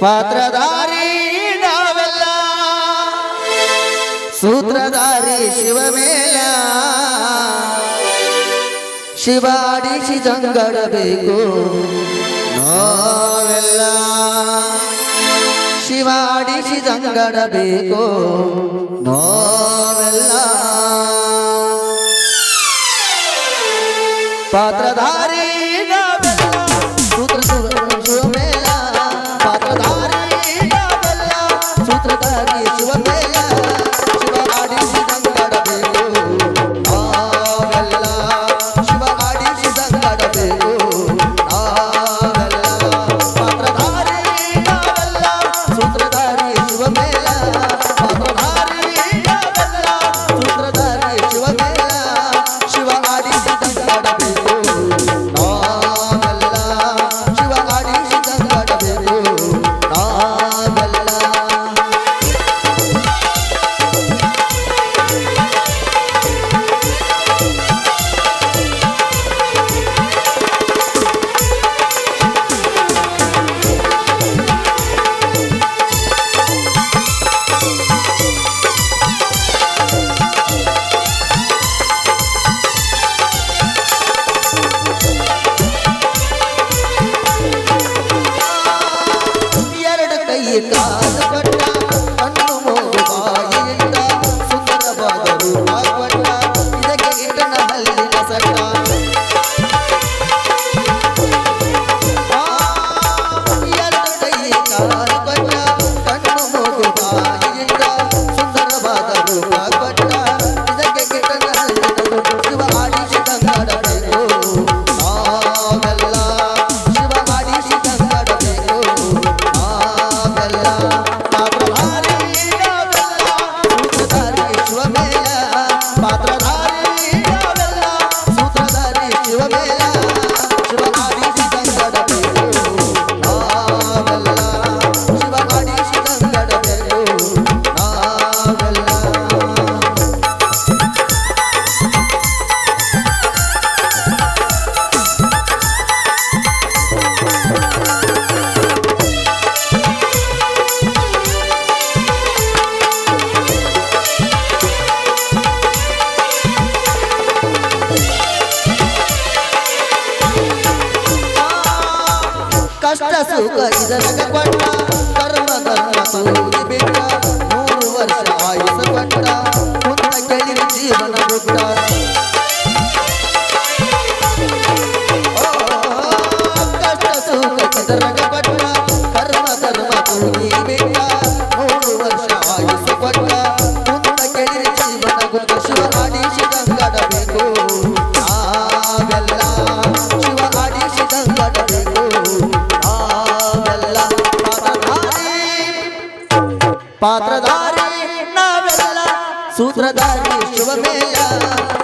ಪಾತ್ರಧಾರಿ ನಾವೆಲ್ಲ ಸೂತ್ರಧಾರಿ ಶಿವಮೇಲ ಶಿವಾಡಿಸಿದಂಗಡಬೇಕು ನಾವೆಲ್ಲ ಶಿವಾಡಿಸಿದಂಗಡಬೇಕು ನೋ काल पर ಕಷ್ಟ ಸುಖ ಇದರಿಂದ ಕೊಟ್ಟ ಕರ್ಮ ಧರ್ಮ ಮೂರು ವರ್ಷ ಆಯುಷ ಕೊಟ್ಟ सूत्रधारी शुभ मेला